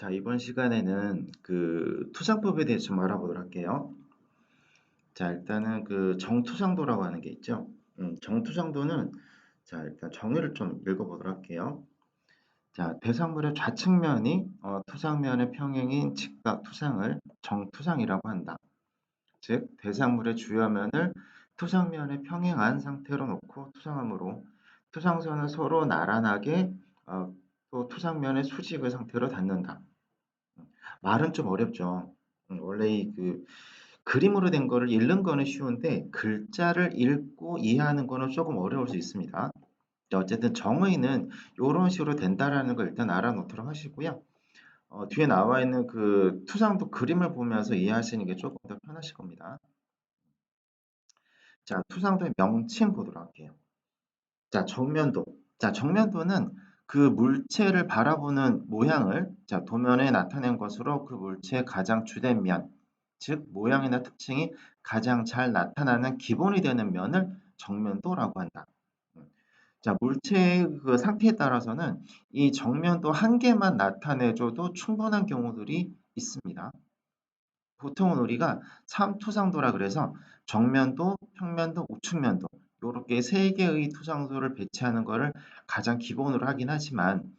자, 이번 시간에는 그 투상법에 대해서 좀 알아보도록 할게요. 자, 일단은 그 정투상도라고 하는 게 있죠. 음, 정투상도는 자, 일단 정의를 좀 읽어보도록 할게요. 자, 대상물의 좌측면이 어, 투상면의 평행인 직각 투상을 정투상이라고 한다. 즉, 대상물의 주요면을 투상면에 평행한 상태로 놓고 투상함으로 투상선은 서로 나란하게 어, 또 투상면의 수직의 상태로 닿는다. 말은 좀 어렵죠. 음, 원래 이 그 그림으로 된 거를 읽는 거는 쉬운데 글자를 읽고 이해하는 거는 조금 어려울 수 있습니다. 어쨌든 정의는 이런 식으로 된다라는 걸 일단 알아놓도록 하시고요. 어, 뒤에 나와 있는 그 투상도 그림을 보면서 이해하시는 게 조금 더 편하실 겁니다. 자, 투상도의 명칭 보도록 할게요. 자, 정면도. 자, 정면도는 그 물체를 바라보는 모양을 자, 도면에 나타낸 것으로 그 물체의 가장 주된 면, 즉 모양이나 특징이 가장 잘 나타나는 기본이 되는 면을 정면도라고 한다. 자, 물체의 그 상태에 따라서는 이 정면도 한 개만 나타내줘도 충분한 경우들이 있습니다. 보통은 우리가 삼투상도라 그래서 정면도, 평면도, 우측면도 요렇게 세 개의 투상도를 배치하는 것을 가장 기본으로 하긴 하지만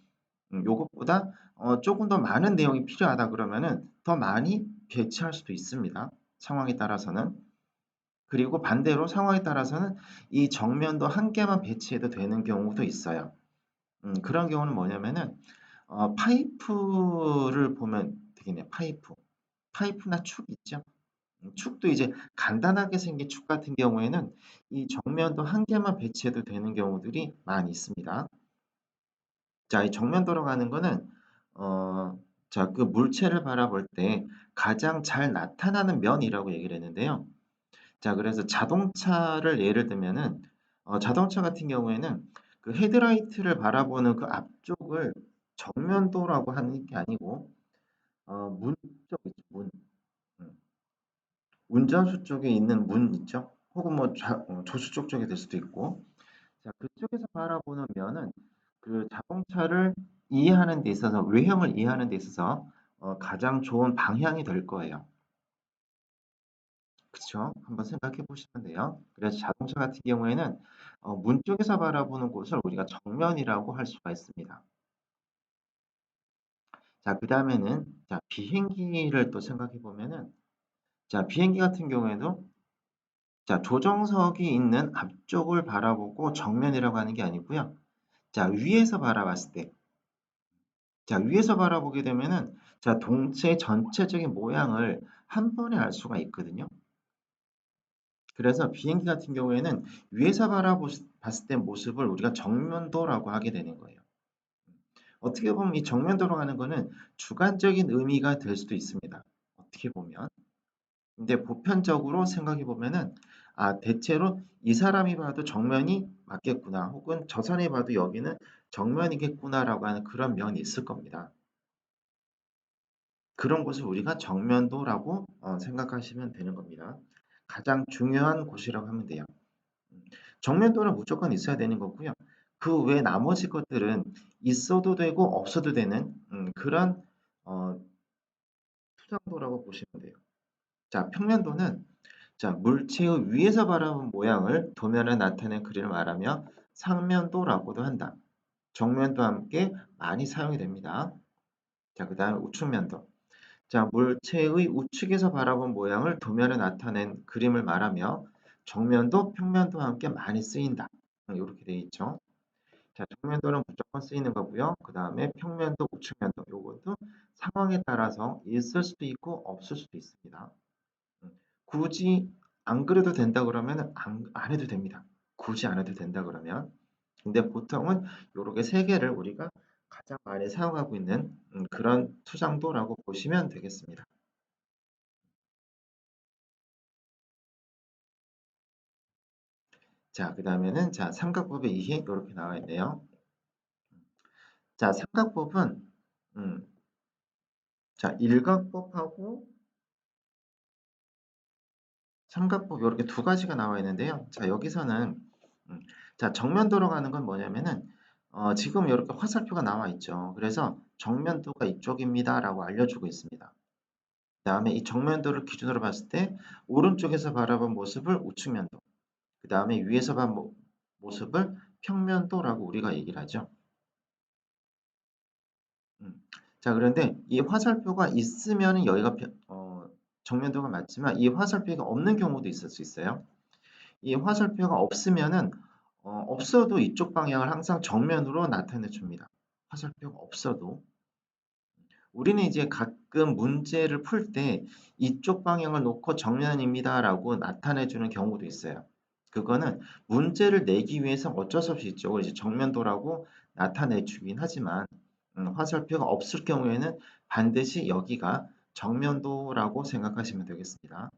음, 요것보다 어, 조금 더 많은 내용이 필요하다 그러면은 더 많이 배치할 수도 있습니다. 상황에 따라서는. 그리고 반대로 상황에 따라서는 이 정면도 한 개만 배치해도 되는 경우도 있어요. 음, 그런 경우는 뭐냐면은 어, 파이프를 보면 되겠네요. 파이프. 파이프나 축 있죠. 음, 축도 이제 간단하게 생긴 축 같은 경우에는 이 정면도 한 개만 배치해도 되는 경우들이 많이 있습니다. 자, 이 정면 돌아가는 거는 어, 자, 그 물체를 바라볼 때 가장 잘 나타나는 면이라고 얘기를 했는데요. 자, 그래서 자동차를 예를 들면은 어, 자동차 같은 경우에는 그 헤드라이트를 바라보는 그 앞쪽을 정면도라고 하는 게 아니고 어, 문 쪽, 문. 운전수 쪽에 있는 문 있죠? 혹은 뭐 자, 어, 조수 쪽 쪽에 될 수도 있고 자 그쪽에서 바라보는 면은 그 자동차를 이해하는 데 있어서 외형을 이해하는 데 있어서 어, 가장 좋은 방향이 될 거예요. 그렇죠? 한번 생각해 보시면 돼요. 그래서 자동차 같은 경우에는 어, 문 쪽에서 바라보는 곳을 우리가 정면이라고 할 수가 있습니다. 자, 그 다음에는 자, 비행기를 또 생각해 보면은 자, 비행기 같은 경우에도 자, 조정석이 있는 앞쪽을 바라보고 정면이라고 하는 게 아니고요. 자, 위에서 바라봤을 때 자, 위에서 바라보게 되면은 자, 동체 전체적인 모양을 한 번에 알 수가 있거든요. 그래서 비행기 같은 경우에는 위에서 바라봤을 때 모습을 우리가 정면도라고 하게 되는 거예요. 어떻게 보면 이 정면도로 가는 거는 주관적인 의미가 될 수도 있습니다. 어떻게 보면. 근데 보편적으로 생각해 보면은 아 대체로 이 사람이 봐도 정면이 맞겠구나 혹은 저 사람이 봐도 여기는 정면이겠구나라고 하는 그런 면이 있을 겁니다. 그런 곳을 우리가 정면도라고 어, 생각하시면 되는 겁니다. 가장 중요한 곳이라고 하면 돼요. 정면도는 무조건 있어야 되는 거고요. 그 외 나머지 것들은 있어도 되고 없어도 되는 음, 그런 어, 투상도라고 보시면 돼요. 자, 평면도는 자, 물체의 위에서 바라본 모양을 도면에 나타낸 그림을 말하며 상면도라고도 한다. 정면도 함께 많이 사용이 됩니다. 자, 그 다음에 우측면도. 자, 물체의 우측에서 바라본 모양을 도면에 나타낸 그림을 말하며 정면도 평면도와 함께 많이 쓰인다. 이렇게 되어 있죠. 자, 정면도는 무조건 쓰이는 거고요. 그 다음에 평면도, 우측면도 이것도 상황에 따라서 있을 수도 있고 없을 수도 있습니다. 굳이 안 그래도 된다 그러면 안, 안 해도 됩니다. 굳이 안 해도 된다 그러면. 근데 보통은 요렇게 세 개를 우리가 가장 많이 사용하고 있는 음, 그런 투상도라고 보시면 되겠습니다. 자, 그 다음에는 자, 삼각법의 이해 이렇게 나와 있네요. 자, 삼각법은 음, 자, 일각법하고 삼각법 이렇게 두 가지가 나와 있는데요. 자, 여기서는 음, 자, 정면도로 가는 건 뭐냐면은 어, 지금 이렇게 화살표가 나와 있죠. 그래서 정면도가 이쪽입니다라고 알려주고 있습니다. 그 다음에 이 정면도를 기준으로 봤을 때 오른쪽에서 바라본 모습을 우측면도, 그 다음에 위에서 본 모- 모습을 평면도라고 우리가 얘기를 하죠. 음. 자, 그런데 이 화살표가 있으면 여기가 펴- 어, 정면도가 맞지만 이 화살표가 없는 경우도 있을 수 있어요. 이 화살표가 없으면은 어, 없어도 이쪽 방향을 항상 정면으로 나타내 줍니다. 화살표가 없어도 우리는 이제 가끔 문제를 풀 때 이쪽 방향을 놓고 정면입니다 라고 나타내 주는 경우도 있어요. 그거는 문제를 내기 위해서 어쩔 수 없이 이쪽을 이제 정면도라고 나타내 주긴 하지만 음, 화살표가 없을 경우에는 반드시 여기가 정면도라고 생각하시면 되겠습니다.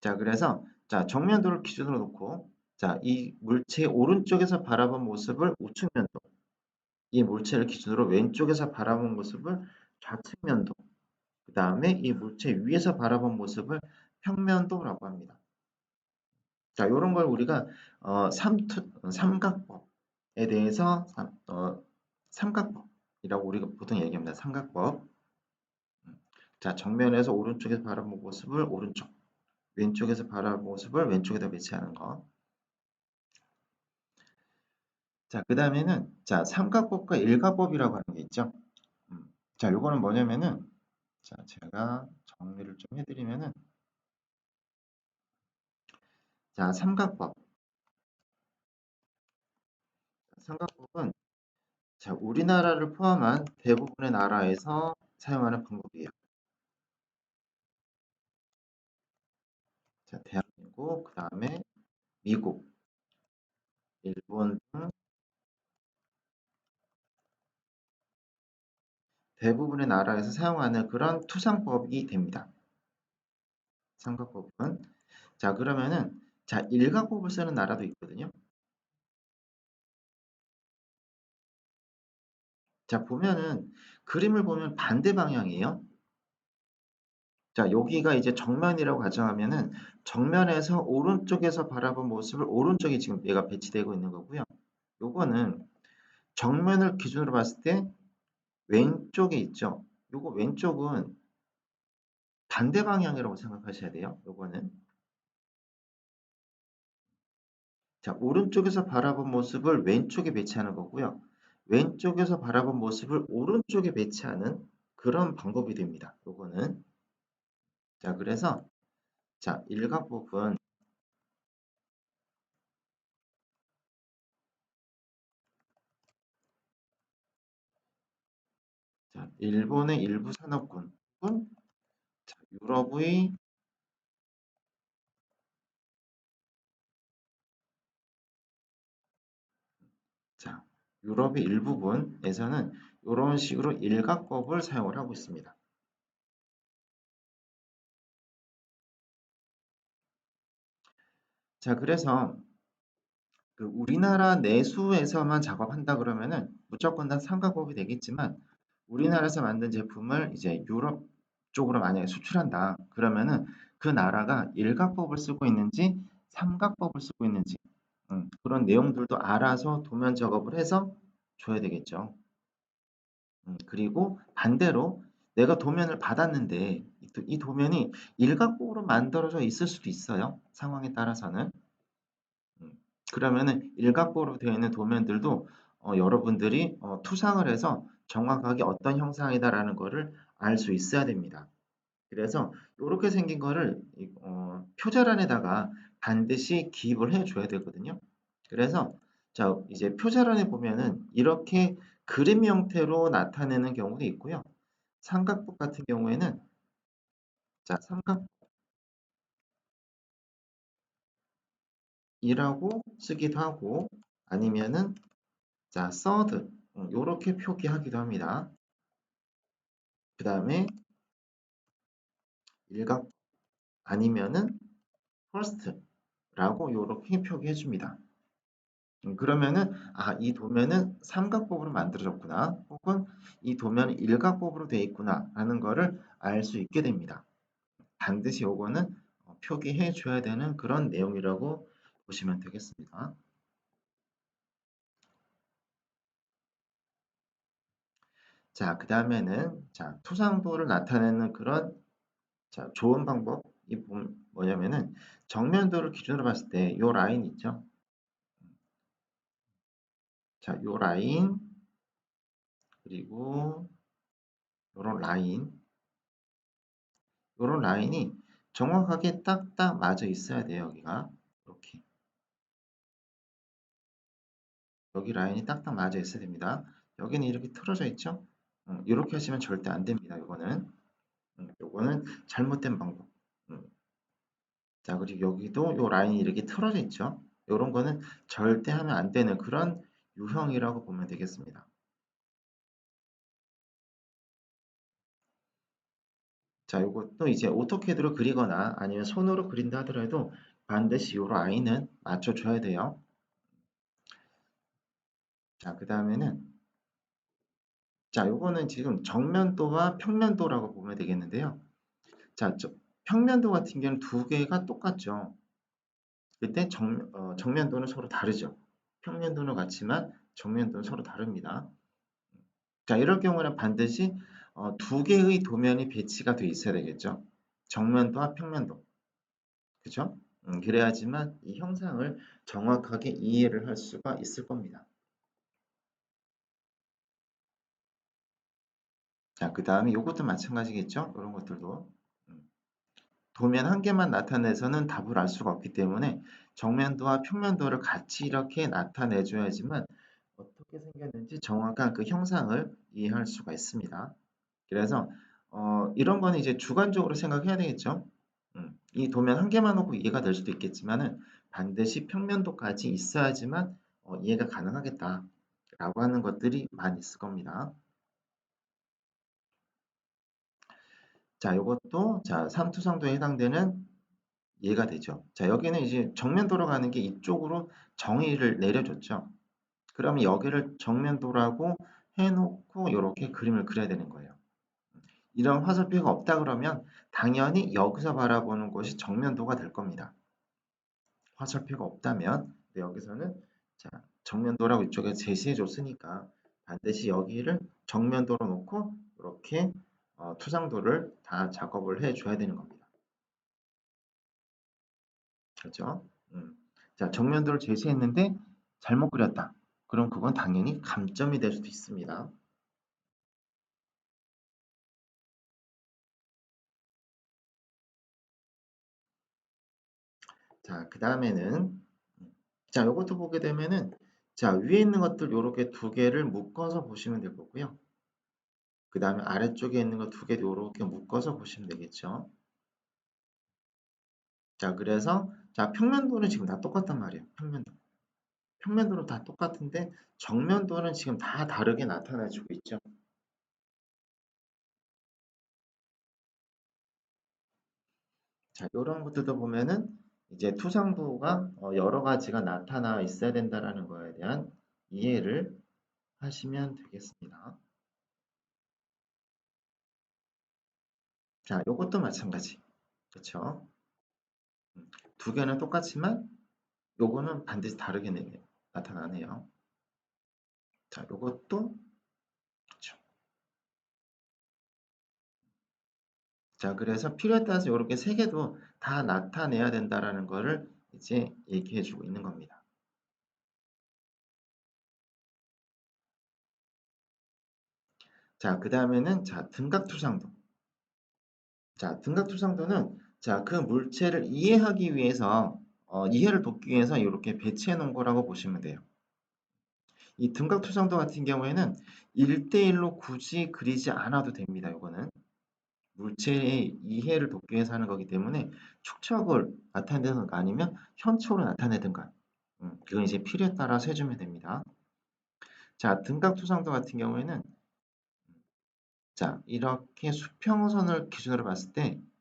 자, 그래서 자, 정면도를 기준으로 놓고 자, 이 물체의 오른쪽에서 바라본 모습을 우측면도, 이 물체를 기준으로 왼쪽에서 바라본 모습을 좌측면도, 그 다음에 이 물체 위에서 바라본 모습을 평면도라고 합니다. 자, 이런 걸 우리가 어, 삼투, 삼각법에 대해서 삼, 어, 삼각법이라고 우리가 보통 얘기합니다. 삼각법. 음. 자, 정면에서 오른쪽에서 바라본 모습을 오른쪽, 왼쪽에서 바라본 모습을 왼쪽에다 배치하는 거. 자, 그 다음에는 자, 삼각법과 일가법이라고 하는 게 있죠. 음. 자, 요거는 뭐냐면은 자, 제가 정리를 좀 해드리면은 자, 삼각법. 삼각법은 자, 우리나라를 포함한 대부분의 나라에서 사용하는 방법이에요. 자, 대한민국, 그 다음에 미국, 일본 등 대부분의 나라에서 사용하는 그런 투상법이 됩니다. 삼각법은 자 그러면은 자 일각법을 쓰는 나라도 있거든요. 자 보면은 그림을 보면 반대 방향이에요. 자 여기가 이제 정면이라고 가정하면은 정면에서 오른쪽에서 바라본 모습을 오른쪽에 지금 얘가 배치되고 있는 거고요. 요거는 정면을 기준으로 봤을 때 왼쪽에 있죠. 요거 왼쪽은 반대 방향이라고 생각하셔야 돼요. 요거는 자, 오른쪽에서 바라본 모습을 왼쪽에 배치하는 거고요. 왼쪽에서 바라본 모습을 오른쪽에 배치하는 그런 방법이 됩니다. 요거는. 자, 그래서 자, 일각 부분 자, 일본의 일부 산업군 자, 유럽의 자, 유럽의 일부분에서는 이런 식으로 일각법을 사용을 하고 있습니다. 자, 그래서 그 우리나라 내수에서만 작업한다 그러면은 무조건 다 삼각법이 되겠지만 우리나라에서 만든 제품을 이제 유럽 쪽으로 만약에 수출한다 그러면은 그 나라가 일각법을 쓰고 있는지 삼각법을 쓰고 있는지 음, 그런 내용들도 알아서 도면 작업을 해서 줘야 되겠죠. 음, 그리고 반대로 내가 도면을 받았는데 이, 도면이 일각법으로 만들어져 있을 수도 있어요. 상황에 따라서는. 음, 그러면은 일각보로 되어 있는 도면들도 어, 여러분들이 어, 투상을 해서 정확하게 어떤 형상이다라는 거를 알수 있어야 됩니다. 그래서 이렇게 생긴 거를 이- 어, 표절안에다가 반드시 기입을 해줘야 되거든요. 그래서 자 이제 표절안에 보면은 이렇게 그림 형태로 나타내는 경우도 있고요. 삼각법 같은 경우에는 자 삼각이라고 쓰기도 하고 아니면은 자, third 이렇게 표기하기도 합니다. 그 다음에 일각 아니면은 first라고 이렇게 표기해 줍니다. 음, 그러면은 아, 이 도면은 삼각법으로 만들어졌구나 혹은 이 도면은 일각법으로 되어 있구나 라는 거를 알 수 있게 됩니다. 반드시 요거는 어, 표기해 줘야 되는 그런 내용이라고 보시면 되겠습니다. 자, 그 다음에는 자, 토상도를 나타내는 그런 자, 좋은 방법이 뭐, 뭐냐면은 정면도를 기준으로 봤을 때 요 라인 있죠? 자, 이 라인 그리고 이런 라인 이런 라인이 정확하게 딱딱 맞아 있어야 돼요. 여기가 이렇게 여기 라인이 딱딱 맞아 있어야 됩니다. 여기는 이렇게 틀어져 있죠? 이렇게 하시면 절대 안 됩니다. 이거는 이거는 잘못된 방법. 자 그리고 여기도 요 라인이 이렇게 틀어져 있죠. 이런 거는 절대 하면 안 되는 그런 유형이라고 보면 되겠습니다. 자, 이것도 이제 오토캐드로 그리거나 아니면 손으로 그린다 하더라도 반드시 이 라인은 맞춰줘야 돼요. 자, 그 다음에는 자, 요거는 지금 정면도와 평면도라고 보면 되겠는데요. 자, 저, 평면도 같은 경우는 두 개가 똑같죠. 그때 정, 어, 정면도는 서로 다르죠. 평면도는 같지만 정면도는 서로 다릅니다. 자, 이럴 경우는 반드시 어, 두 개의 도면이 배치가 되어 있어야 되겠죠. 정면도와 평면도. 그죠? 음, 그래야지만 이 형상을 정확하게 이해를 할 수가 있을 겁니다. 자, 그 다음에 이것도 마찬가지겠죠? 이런 것들도. 음. 도면 한 개만 나타내서는 답을 알 수가 없기 때문에 정면도와 평면도를 같이 이렇게 나타내줘야지만 어떻게 생겼는지 정확한 그 형상을 이해할 수가 있습니다. 그래서 어, 이런 거는 이제 주관적으로 생각해야 되겠죠. 음, 이 도면 한 개만 놓고 이해가 될 수도 있겠지만은 반드시 평면도까지 있어야지만 어, 이해가 가능하겠다. 라고 하는 것들이 많이 있을 겁니다. 자, 이것도 자, 삼투상도에 해당되는 이해가 되죠. 자, 여기는 이제 정면도로 가는 게 이쪽으로 정의를 내려줬죠. 그러면 여기를 정면도라고 해놓고 이렇게 그림을 그려야 되는 거예요. 이런 화살표가 없다 그러면 당연히 여기서 바라보는 곳이 정면도가 될 겁니다. 화살표가 없다면 여기서는 자, 정면도라고 이쪽에 제시해 줬으니까 반드시 여기를 정면도로 놓고 이렇게 어, 투상도를 다 작업을 해 줘야 되는 겁니다. 그렇죠? 음. 자, 정면도를 제시했는데 잘못 그렸다. 그럼 그건 당연히 감점이 될 수도 있습니다. 자, 그 다음에는 자, 이것도 보게 되면은 자, 위에 있는 것들 이렇게 두 개를 묶어서 보시면 될 거고요. 그 다음에 아래쪽에 있는 거 두개 이렇게 묶어서 보시면 되겠죠. 자, 그래서 자, 평면도는 지금 다 똑같단 말이에요. 평면도. 평면도는 다 똑같은데 정면도는 지금 다 다르게 나타나주고 있죠. 자, 이런 것들도 보면은 이제 투상도가 어, 여러 가지가 나타나 있어야 된다라는 거에 대한 이해를 하시면 되겠습니다. 자, 이것도 마찬가지. 그렇죠? 두 개는 똑같지만 요거는 반드시 다르게 나타나네요. 자, 요것도 그렇죠. 자, 그래서 필요에 따라서 이렇게 세 개도 다 나타내야 된다라는 거를 이제 얘기해 주고 있는 겁니다. 자, 그 다음에는 자, 등각투상도. 자, 등각투상도는 자, 그 물체를 이해하기 위해서 어, 이해를 돕기 위해서 이렇게 배치해 놓은 거라고 보시면 돼요. 이 등각투상도 같은 경우에는 1대1로 굳이 그리지 않아도 됩니다. 이거는 물체의 이해를 돕기 위해서 하는 거기 때문에 축척을 나타내든가 아니면 현초로 나타내든가 음, 그건 이제 필요에 따라서 해주면 됩니다. 자, 등각 투상도 같은 경우에는 자, 이렇게 수평선을 기준으로 봤을 때 자,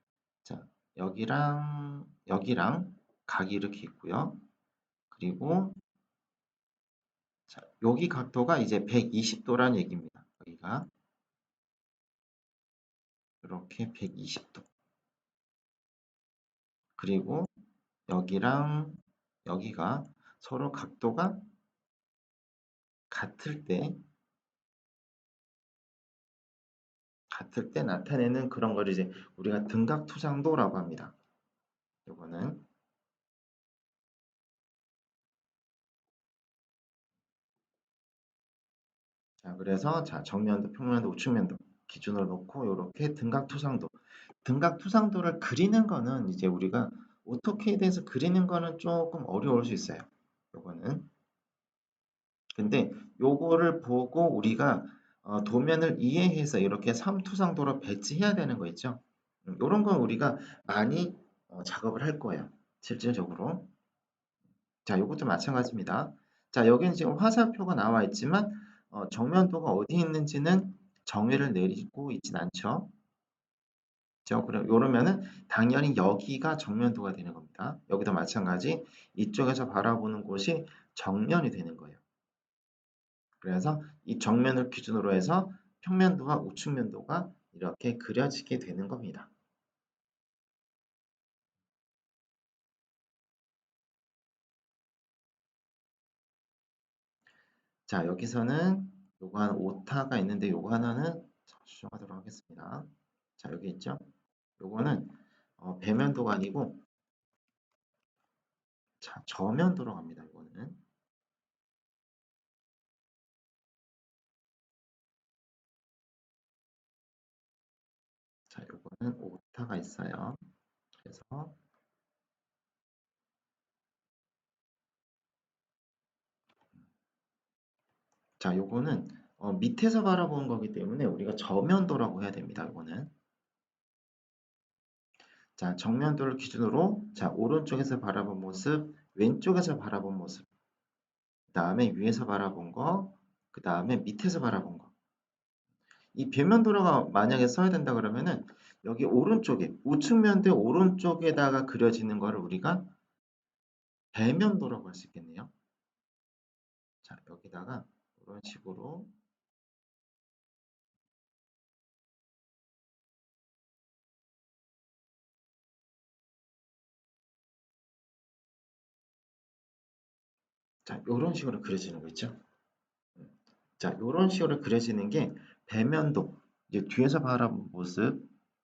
여기랑 여기랑 각이 이렇게 있고요. 그리고 자, 여기 각도가 이제 120도라는 얘기입니다. 여기가 이렇게 120도. 그리고 여기랑 여기가 서로 각도가 같을 때 같을 때 나타내는 그런 걸 이제 우리가 등각투상도라고 합니다. 요거는 자 그래서 자 정면도, 평면도, 우측면도 기준을 놓고 이렇게 등각투상도 등각투상도를 그리는 거는 이제 우리가 오토캐드에서 그리는 거는 조금 어려울 수 있어요. 요거는 근데 요거를 보고 우리가 어, 도면을 이해해서 이렇게 삼투상도로 배치해야 되는 거 있죠. 음, 요런 건 우리가 많이 어, 작업을 할 거예요. 실질적으로. 자, 요것도 마찬가지입니다. 자, 여기는 지금 화살표가 나와 있지만 어, 정면도가 어디 있는지는 정의를 내리고 있진 않죠. 그죠? 그럼 이러면은 당연히 여기가 정면도가 되는 겁니다. 여기도 마찬가지 이쪽에서 바라보는 곳이 정면이 되는 거예요. 그래서 이 정면을 기준으로 해서 평면도와 우측면도가 이렇게 그려지게 되는 겁니다. 자, 여기서는 요거 한 오타가 있는데 요거 하나는 수정하도록 하겠습니다. 자, 여기 있죠? 요거는 어, 배면도가 아니고 자, 저면도로 갑니다. 이거는. 오타가 있어요. 그래서 자, 요거는 어, 밑에서 바라보는 거기 때문에 우리가 저면도라고 해야 됩니다. 이거는. 자, 정면도를 기준으로 자, 오른쪽에서 바라본 모습, 왼쪽에서 바라본 모습, 그 다음에 위에서 바라본 거, 그 다음에 밑에서 바라본 거. 이 배면도로가 만약에 써야 된다 그러면은 여기 오른쪽에 우측 면대 오른쪽에다가 그려지는 거를 우리가 배면도라고 할 수 있겠네요. 자, 여기다가 이런 식으로 자, 이런 식으로 그려지는 거 있죠? 자, 이런 식으로 그려지는 게 배면도, 이제 뒤에서 바라본 모습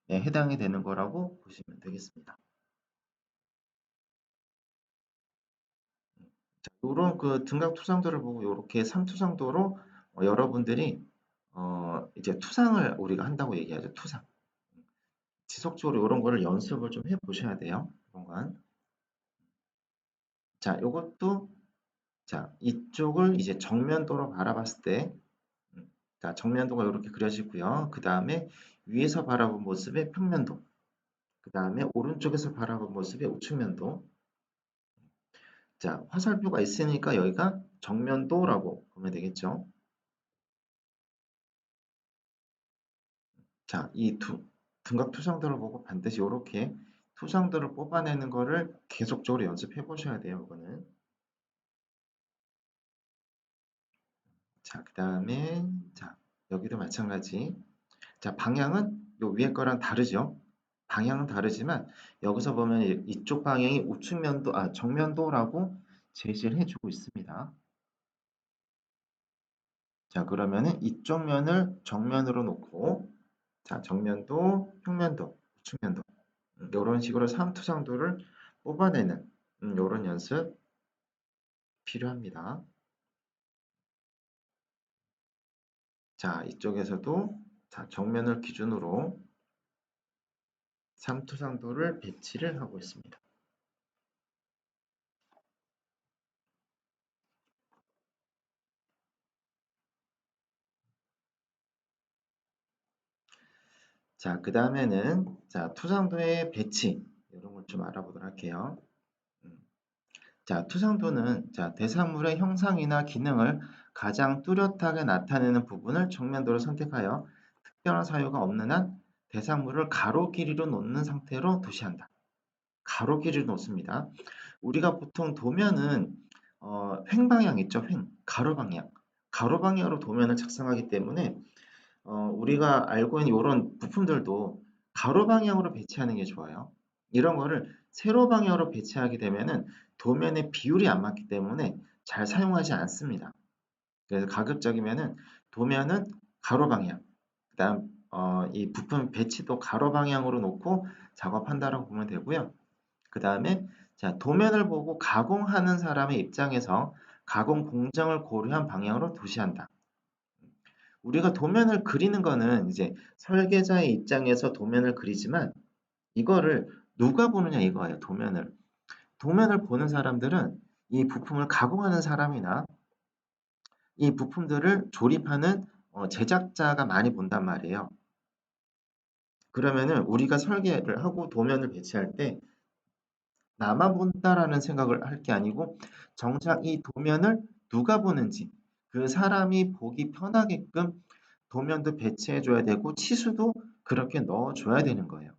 에 해당이 되는 거라고 보시면 되겠습니다. 자, 이런 그 등각 투상도를 보고 이렇게 삼투상도로 어, 여러분들이 어, 이제 투상을 우리가 한다고 얘기하죠. 투상. 지속적으로 이런 거를 연습을 좀 해보셔야 돼요. 이런 건. 자, 이것도 자, 이쪽을 이제 정면도로 바라봤을 때 음, 자, 정면도가 이렇게 그려지고요. 그 다음에 위에서 바라본 모습의 평면도 그 다음에 오른쪽에서 바라본 모습의 우측면도 자, 화살표가 있으니까 여기가 정면도라고 보면 되겠죠. 자, 이 두, 등각 투상도를 보고 반드시 이렇게 투상도를 뽑아내는 거를 계속적으로 연습해 보셔야 돼요. 이거는. 자, 그 다음에 자 여기도 마찬가지. 자, 방향은 요 위에 거랑 다르죠. 방향은 다르지만 여기서 보면 이쪽 방향이 우측면도, 아 정면도라고 제시를 해주고 있습니다. 자, 그러면은 이쪽 면을 정면으로 놓고 자, 정면도, 평면도, 우측면도 이런 음, 식으로 삼투상도를 뽑아내는 이런 음, 연습 필요합니다. 자, 이쪽에서도 자, 정면을 기준으로 삼투상도를 배치를 하고 있습니다. 자, 그 다음에는 자, 투상도의 배치 이런 걸 좀 알아보도록 할게요. 음. 자, 투상도는 자, 대상물의 형상이나 기능을 가장 뚜렷하게 나타내는 부분을 정면도로 선택하여 특별한 사유가 없는 한 대상물을 가로 길이로 놓는 상태로 도시한다. 가로 길이로 놓습니다. 우리가 보통 도면은 어, 횡방향 있죠? 횡, 가로 방향. 가로 방향으로 도면을 작성하기 때문에 어, 우리가 알고 있는 이런 부품들도 가로 방향으로 배치하는 게 좋아요. 이런 거를 세로 방향으로 배치하게 되면은 도면의 비율이 안 맞기 때문에 잘 사용하지 않습니다. 그래서 가급적이면은 도면은 가로 방향, 그 다음 어, 이 부품 배치도 가로 방향으로 놓고 작업한다라고 보면 되고요. 그 다음에 자 도면을 보고 가공하는 사람의 입장에서 가공 공정을 고려한 방향으로 도시한다. 우리가 도면을 그리는 거는 이제 설계자의 입장에서 도면을 그리지만 이거를 누가 보느냐 이거예요. 도면을. 도면을 보는 사람들은 이 부품을 가공하는 사람이나 이 부품들을 조립하는 어, 제작자가 많이 본단 말이에요. 그러면은 우리가 설계를 하고 도면을 배치할 때 나만 본다라는 생각을 할 게 아니고 정작 이 도면을 누가 보는지 그 사람이 보기 편하게끔 도면도 배치해 줘야 되고 치수도 그렇게 넣어 줘야 되는 거예요.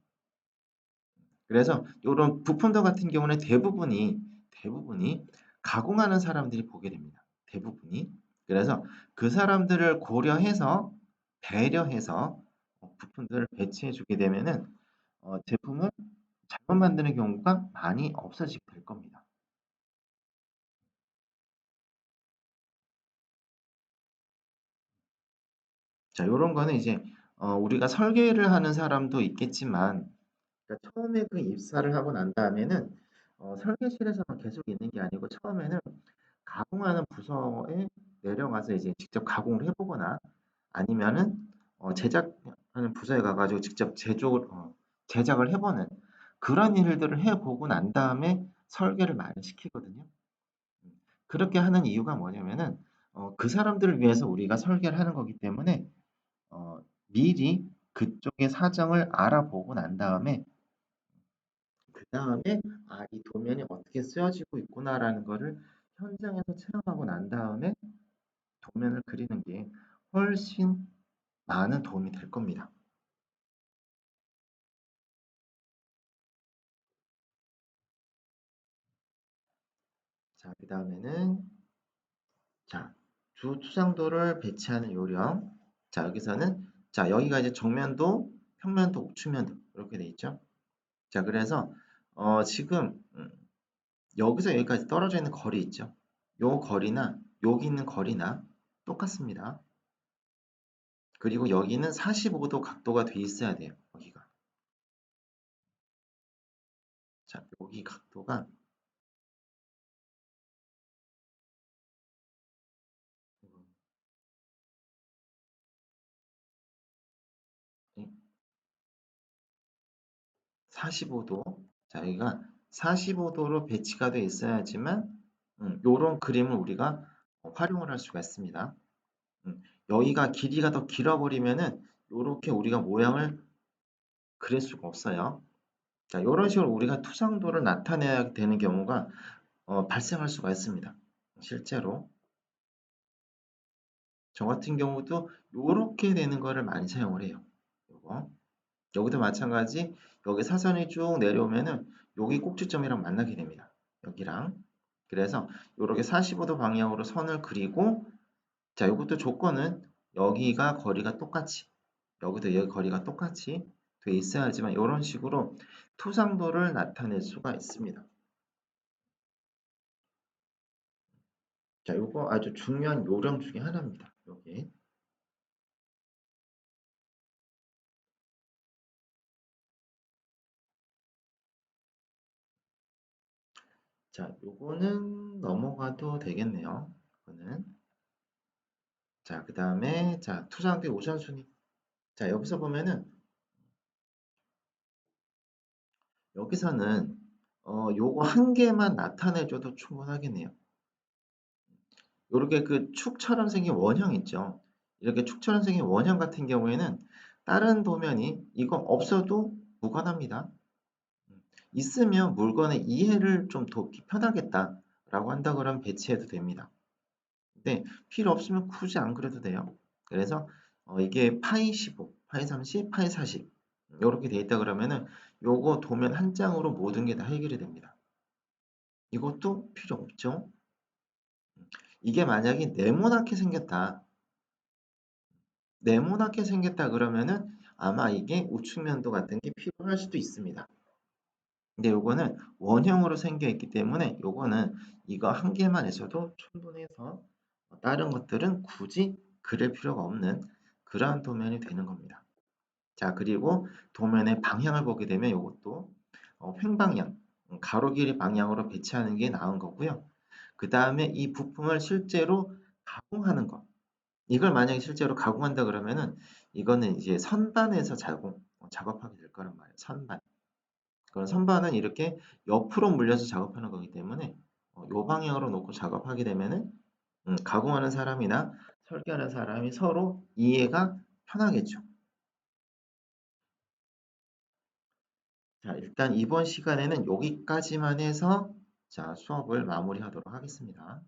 그래서 이런 부품들 같은 경우는 대부분이 대부분이 가공하는 사람들이 보게 됩니다. 대부분이. 그래서 그 사람들을 고려해서 배려해서 부품들을 배치해 주게 되면은 어, 제품을 잘못 만드는 경우가 많이 없어지게 될 겁니다. 자, 요런 거는 이제 어, 우리가 설계를 하는 사람도 있겠지만 그러니까 처음에 그 입사를 하고 난 다음에는 어, 설계실에서만 계속 있는 게 아니고 처음에는 가공하는 부서에 내려가서 이제 직접 가공을 해보거나 아니면은 어, 제작하는 부서에 가가지고 직접 제조를 어, 제작을 해보는 그런 일들을 해보고 난 다음에 설계를 많이 시키거든요. 그렇게 하는 이유가 뭐냐면은 어, 그 사람들을 위해서 우리가 설계를 하는 거기 때문에 어, 미리 그쪽의 사정을 알아보고 난 다음에 그 다음에 아, 이 도면이 어떻게 쓰여지고 있구나라는 거를 현장에서 체험하고 난 다음에 도면을 그리는 게 훨씬 많은 도움이 될 겁니다. 자, 그 다음에는 자, 주 투상도를 배치하는 요령. 자, 여기서는 자, 여기가 이제 정면도, 평면도, 우측면도 이렇게 돼 있죠. 자, 그래서 어, 지금 음, 여기서 여기까지 떨어져 있는 거리 있죠. 요 거리나 여기 있는 거리나 똑같습니다. 그리고 여기는 45도 각도가 돼 있어야 돼요. 여기가. 자, 여기 각도가 45도. 자, 여기가 45도로 배치가 되어 있어야지만 음, 요런 그림을 우리가 활용을 할 수가 있습니다. 음, 여기가 길이가 더 길어버리면은 요렇게 우리가 모양을 그릴 수가 없어요. 자, 이런 식으로 우리가 투상도를 나타내야 되는 경우가 어, 발생할 수가 있습니다. 실제로 저 같은 경우도 이렇게 되는 거를 많이 사용을 해요. 요거. 여기도 마찬가지 여기 사선이 쭉 내려오면은 여기 꼭지점이랑 만나게 됩니다. 여기랑 그래서 이렇게 45도 방향으로 선을 그리고 자 이것도 조건은 여기가 거리가 똑같이 여기도 여기 거리가 똑같이 돼 있어야지만 이런 식으로 투상도를 나타낼 수가 있습니다. 자, 이거 아주 중요한 요령 중에 하나입니다. 여기. 자, 요거는 넘어가도 되겠네요. 이거는. 자, 그 다음에, 자, 투상대 우선순위. 자, 여기서 보면은, 여기서는, 어, 요거 한 개만 나타내줘도 충분하겠네요. 요렇게 그 축처럼 생긴 원형 있죠. 이렇게 축처럼 생긴 원형 같은 경우에는 다른 도면이 이거 없어도 무관합니다. 있으면 물건의 이해를 좀 돕기 편하겠다라고 한다 그러면 배치해도 됩니다. 근데 필요 없으면 굳이 안 그래도 돼요. 그래서 어, 이게 파이 15, 파이 30, 파이 40 이렇게 돼 있다 그러면은 요거 도면 한 장으로 모든 게 다 해결이 됩니다. 이것도 필요 없죠. 이게 만약에 네모나게 생겼다. 네모나게 생겼다 그러면은 아마 이게 우측면도 같은 게 필요할 수도 있습니다. 근데 요거는 원형으로 생겨 있기 때문에 요거는 이거 한 개만 있어도 충분해서 다른 것들은 굳이 그릴 필요가 없는 그러한 도면이 되는 겁니다. 자, 그리고 도면의 방향을 보게 되면 이것도 어, 횡방향, 음, 가로 길이 방향으로 배치하는 게 나은 거고요. 그 다음에 이 부품을 실제로 가공하는 것. 이걸 만약에 실제로 가공한다 그러면은 이거는 이제 선반에서 작업, 작업하게 될 거란 말이에요. 선반. 그런 선반은 이렇게 옆으로 물려서 작업하는 거기 때문에 어, 요 방향으로 놓고 작업하게 되면은 음, 가공하는 사람이나 설계하는 사람이 서로 이해가 편하겠죠. 자, 일단 이번 시간에는 여기까지만 해서 자, 수업을 마무리하도록 하겠습니다.